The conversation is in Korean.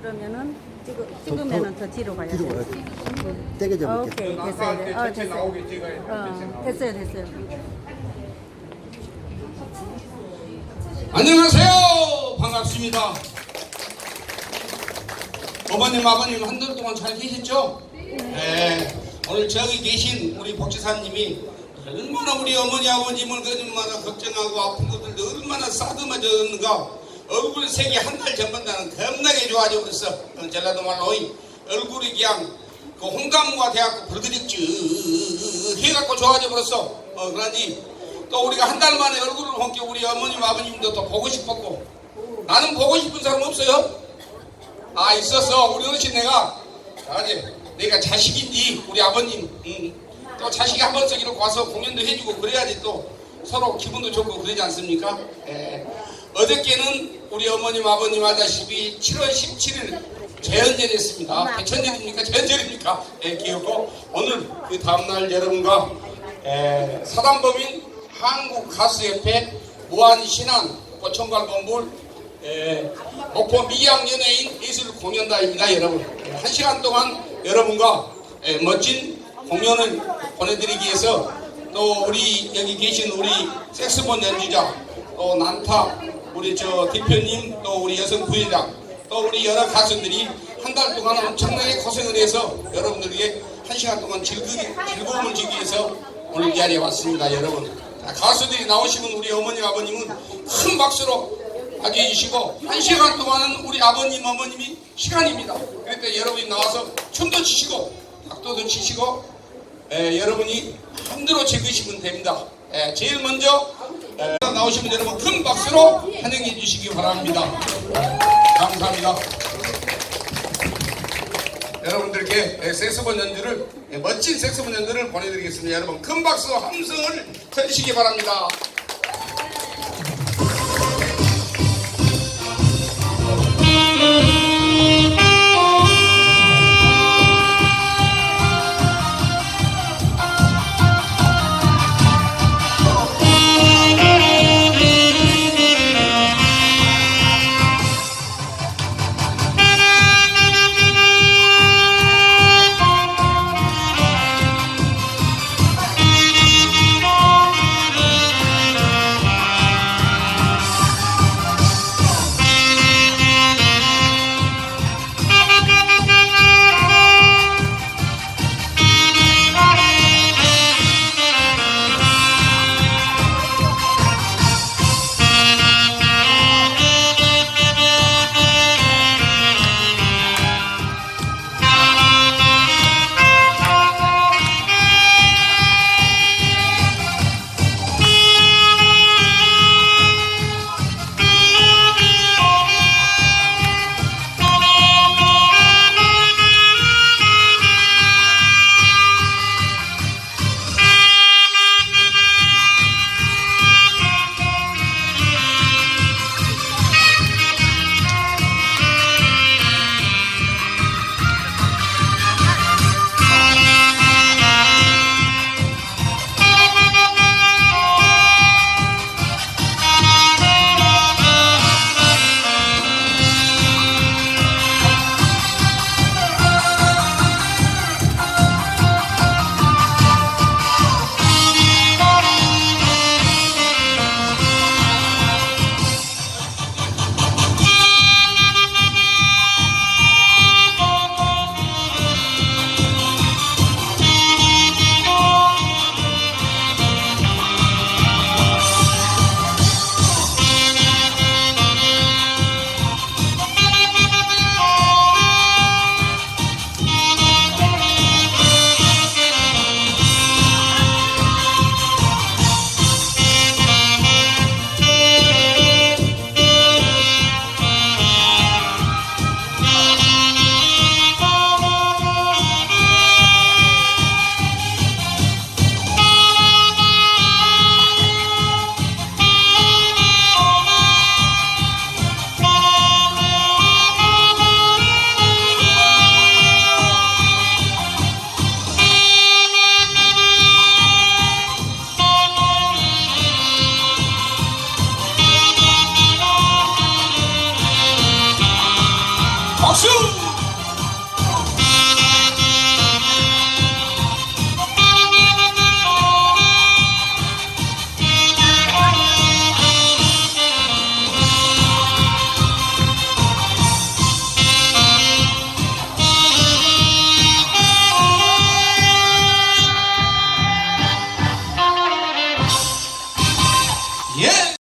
그러면은 찍어, 찍으면은 더 뒤로 가야 뒤로 돼. 가야지. 떼게 잡을게. 오케이 아까 됐어요. 이렇게 어, 전체 됐어요. 나오게 찍어야 어, 됐어요 됐어요. 안녕하세요. 반갑습니다. 어머님, 아버님 한 달 동안 잘 계셨죠? 네. 오늘 저기 계신 우리 복지사님이 얼마나 우리 어머니, 아버님을 그마다 걱정하고 아픈 것들도 얼마나 싸듬어졌는가. 얼굴 색이 한 달 전보다는 겁나게 좋아져. 어, 전라도 말로 이 얼굴이 그냥 그 홍감과 대학교 불그득 쭉 해갖고 좋아져 버렸어. 어, 그러니 또 우리가 한 달 만에 얼굴을 본게 우리 어머님 아버님도 또 보고 싶었고 나는 보고 싶은 사람 없어요? 아 있었어 우리 어르신 내가 아니 내가 자식인지 우리 아버님 음, 또 자식이 한 번씩 이렇게 와서 공연도 해주고 그래야지 또 서로 기분도 좋고 그러지 않습니까? 예. 어저께는 우리 어머님 아버님 아다시피 7월 17일 재연절했습니다. 개천절입니까? 재연절입니까? 예, 기억고 오늘 그 다음날 여러분과 에, 사단법인 한국가수협회 무한신안 고청관본부 에, 목포 미양연예인 예술 공연단입니다 여러분 에, 한 시간 동안 여러분과 에, 멋진 공연을 보내드리기 위해서 또 우리 여기 계신 우리 색스폰 연주자 또 난타 우리 저 대표님 또 우리 여성 부회장 또 우리 여러 가수들이 한 달 동안 엄청나게 고생을 해서 여러분들에게 한 시간 동안 즐거기, 즐거움을 주기 위해서 오늘 이 자리에 왔습니다 여러분. 자, 가수들이 나오시면 우리 어머니 아버님은 큰 박수로 맞이해 주시고 한 시간 동안은 우리 아버님 어머님이 시간입니다. 그럴 때 여러분이 나와서 춤도 추시고 박도도 치시고 에, 여러분이 함대로 즐기시면 됩니다. 에, 제일 먼저 에, 나오시면 여러분 큰 박수로 환영해 주시기 바랍니다 감사합니다 여러분들께 색소폰 연주를 멋진 색소폰 연주를 보내드리겠습니다. 여러분 큰 박수 함성을 쳐주시기 바랍니다.